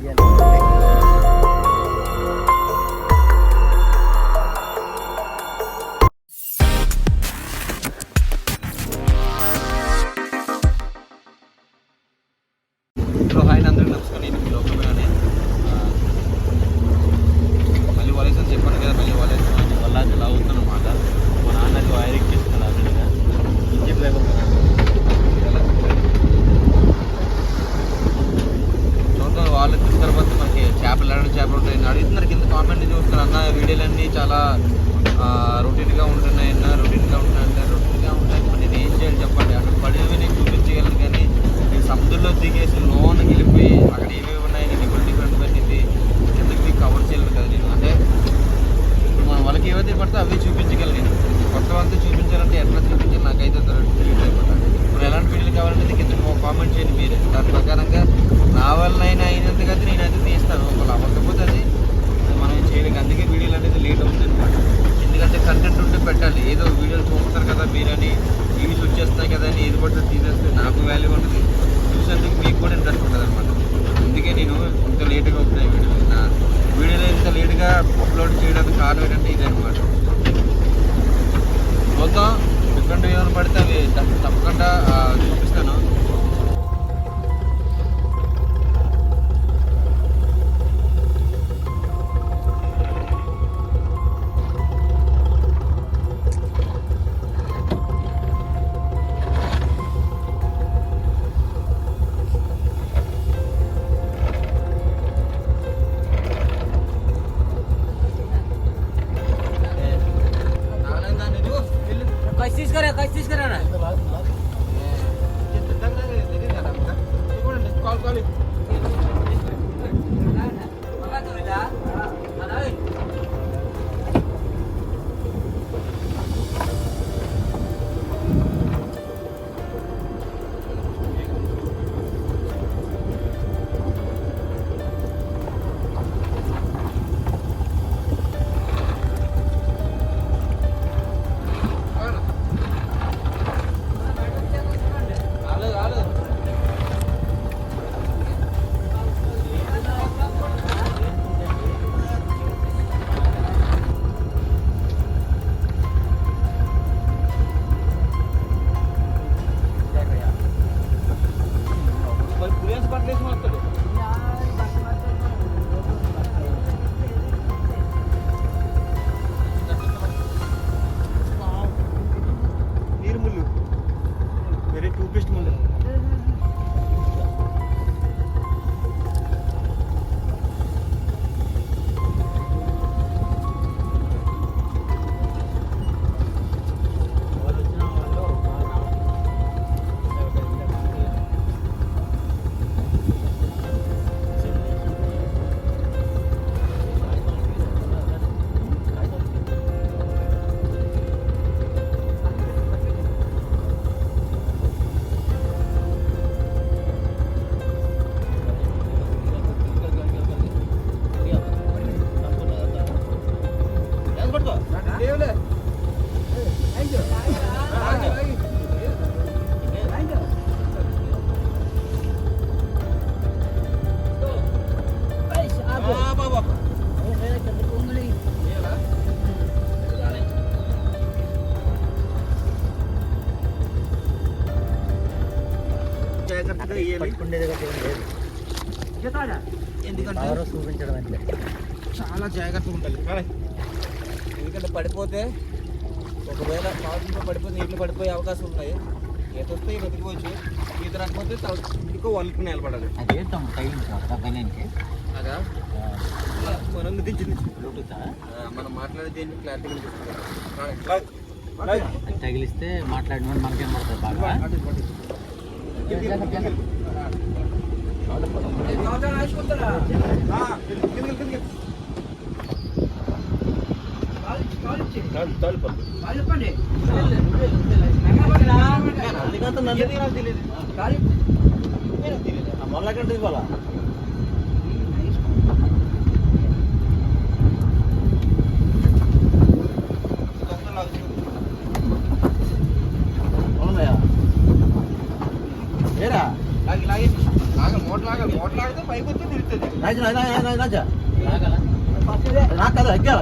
Miguel. ఏవైతే పడితే అవే చూపించగలిగాను. నేను కొత్త అంతా చూపించాలంటే ఎట్లా చూపించాలి? నాకైతే అనమాట ఇప్పుడు ఎలాంటి వీడియోలు కావాలంటే కింద కామెంట్ చేయండి మీరే. దాని ప్రకారంగా నా వల్ల అయినంతగా అయితే నేనైతే తీస్తాను. ఒకవేళ అవ్వకపోతే అది మనం చేయడానికి చేయలేక అందుకే వీడియోలు అనేది లేట్ అవుతుంది అనమాట ఎందుకంటే కంటెంట్ ఉంటే పెట్టాలి. ఏదో వీడియోలు చూస్తారు కదా మీరని. వ్యూస్ వచ్చేస్తాయి కదా అని ఏది పడితే తీసేస్తే నాకు వాల్యూ ఉంటుంది. చూసేందుకు మీకు కూడా ఇంట్రెస్ట్ ఉంటుంది అనమాట అందుకే నేను ఇంత లేట్గా వస్తున్నాయి వీడియోలు నా వీడియోలో ఇంత అప్లోడ్ చేయడానికి కారణం ఏంటంటే ఇదే అనమాట చూద్దాం ఎక్కడ ఏమైనా పడితే అవి తప్ప- తప్పకుండా చూపిస్తాను. बुद्धिस्ट मंदिर లేదు ఎందుకంటే పవర్ చూపించడం అంతే చాలా జాగ్రత్తగా ఉండాలి. ఎందుకంటే పడిపోతే ఒకవేళ కావాల్సిన పడిపోతే నీళ్ళు పడిపోయే అవకాశం ఉన్నాయి. ఈత వస్తే బతికోవచ్చు ఈత రాకపోతే ఇంకో వాళ్ళకి నిలబడాలి. అది ఏంటం టైం పైనకి అదా? మనం దించింది. బ్లూటూత్ మనం మాట్లాడే దేన్ని క్లారిటీగా అది తగిలిస్తే మాట్లాడిన మనకేం పడుతుంది బాగా? మొదలకంటే ఇవ్వాలా? నాకు కదా అగ్గాల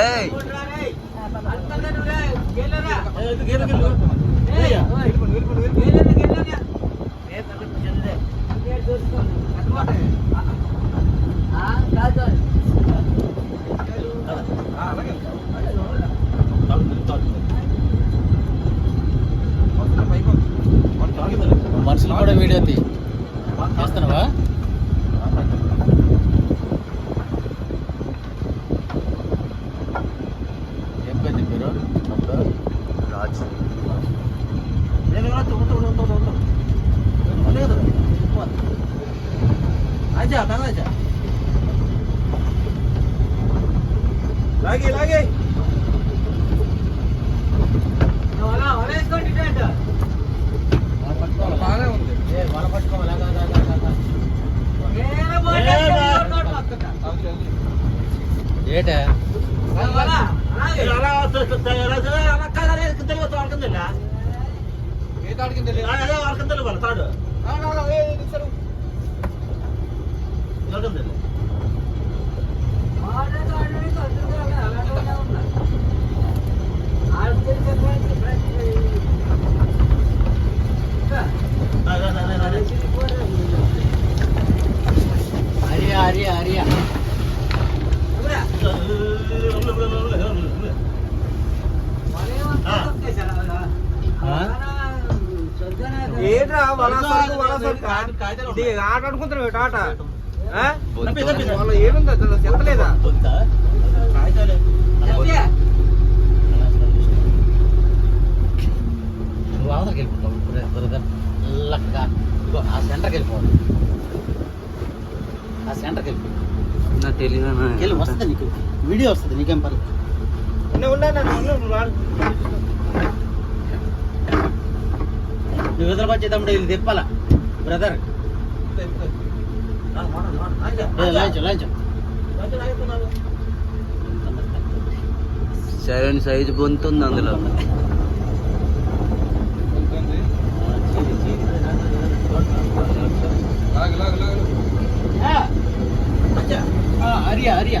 ఏయ్ రాజా రాజా లాగే లాగే బాగానే ఉంది వల పట్టుకో లాగా లాగా లాగా ఏటా ఏ తాడికి తెలియదు తాడు సరే అరియా అరియా అరియా ఏంట్రా వల సరుకు వల సరుకు ఇది ఆట అనుకుంటున్నావు ఆట ఆ? వాళ్ళ ఏముంది చెప్పలేదా? నువ్వు అవతలకి వెళ్ళిపోతావు. ఆ సెంటర్కి వెళ్ళిపోవాలి. ఆ సెంటర్కి వెళ్ళిపో. నాకు తెలియదు వెళ్ళి వస్తుంది నీకు. వీడియో వస్తుంది నీకేం పని? నువ్వు ఎదురు వచ్చేటప్పుడు ఇది తిప్పాలా? Brother. లాంచం లాంచం సరైన సైజు పొందుతుంది అందులో అరియా అరియా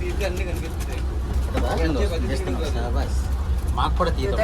తీసి అన్ని కనిపిస్తాయి. చేస్తున్నాం. శాబాష్. మాకు కూడా తీయడం